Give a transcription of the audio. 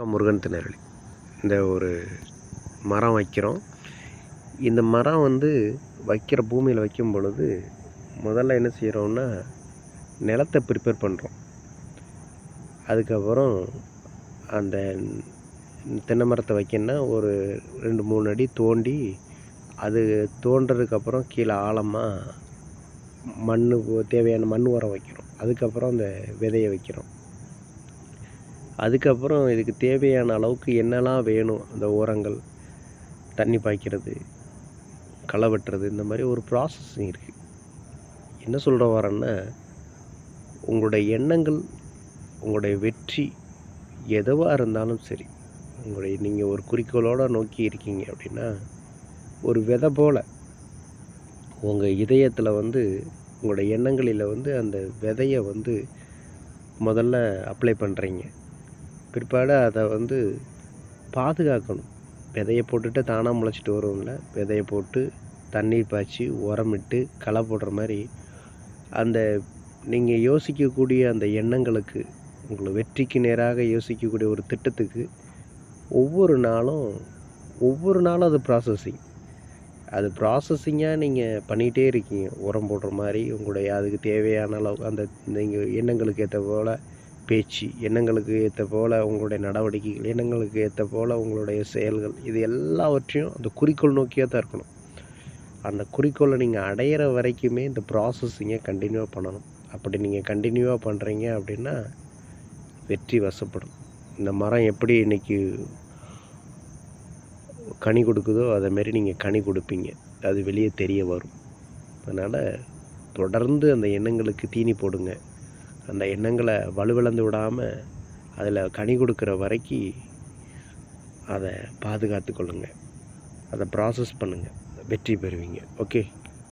முருகன் திணறலி இந்த ஒரு மரம் வைக்கிறோம். இந்த மரம் வந்து வைக்கிற பூமியில் வைக்கும் பொழுது முதல்ல என்ன செய்கிறோம்னா நிலத்தை ப்ரிப்பேர் பண்ணுறோம். அதுக்கப்புறம் அந்த தென்னை மரத்தை வைக்கணும்னா ஒரு ரெண்டு மூணு அடி தோண்டி அது தோன்றதுக்கப்புறம் கீழே ஆழமாக மண் தேவையான மண் உரம் வைக்கிறோம். அதுக்கப்புறம் அந்த விதையை வைக்கிறோம். அதுக்கப்புறம் இதுக்கு தேவையான அளவுக்கு என்னெல்லாம் வேணும் அந்த ஓரங்கள் தண்ணி பாய்க்கிறது களை வெட்டுறது இந்த மாதிரி ஒரு ப்ராசஸிங் இருக்குது என்ன சொல்கிற வரேன்னா உங்களுடைய எண்ணங்கள் உங்களுடைய வெற்றி எதுவாக இருந்தாலும் சரி உங்களுடைய நீங்கள் ஒரு குறிக்கோளோடு நோக்கி இருக்கீங்க அப்படின்னா ஒரு விதை போல் உங்கள் இதயத்தில் வந்து உங்களுடைய எண்ணங்களில் வந்து அந்த விதையை வந்து முதல்ல அப்ளை பண்ணுறீங்க பிற்பாடு அதை வந்து பாதுகாக்கணும். விதைய போட்டுட்டு தானாக முளைச்சிட்டு வரும்ல. விதைய போட்டு தண்ணீர் பாய்ச்சி உரமிட்டு களை போடுற மாதிரி அந்த நீங்கள் யோசிக்கக்கூடிய அந்த எண்ணங்களுக்கு உங்களை வெற்றிக்கு நேராக யோசிக்கக்கூடிய ஒரு திட்டத்துக்கு ஒவ்வொரு நாளும் ஒவ்வொரு நாளும் அது ப்ராசஸிங் அது ப்ராசஸிங்காக நீங்கள் பண்ணிகிட்டே இருக்கீங்க. உரம் போடுற மாதிரி உங்களுடைய அதுக்கு தேவையான அளவு அந்த நீங்கள் எண்ணங்களுக்கு ஏற்ற போல் பேச்சு எண்ணங்களுக்கு ஏற்ற போல் உங்களுடைய நடவடிக்கைகள் எண்ணங்களுக்கு ஏற்ற போல் உங்களுடைய செயல்கள் இது எல்லாவற்றையும் அந்த குறிக்கோள் நோக்கியாக தான் இருக்கணும். அந்த குறிக்கோளை நீங்கள் அடையிற வரைக்குமே இந்த ப்ராசஸிங்கை கண்டினியூவாக பண்ணணும். அப்படி நீங்கள் கண்டினியூவாக பண்ணுறீங்க அப்படின்னா வெற்றி வசப்படும். இந்த மரம் எப்படி இன்றைக்கி கனி கொடுக்குதோ அதேமாரி நீங்கள் கனி கொடுப்பீங்க. அது வெளியே தெரிய வரும். அதனால் தொடர்ந்து அந்த எண்ணங்களுக்கு தீனி போடுங்க. அந்த எண்ணங்களை வலுவிழந்து விடாமல் அதில் கனி கொடுக்குற வரைக்கும் அதை பாதுகாத்து கொள்ளுங்கள் அதை ப்ராசஸ் பண்ணுங்கள் வெற்றி பெறுவீங்க. ஓகே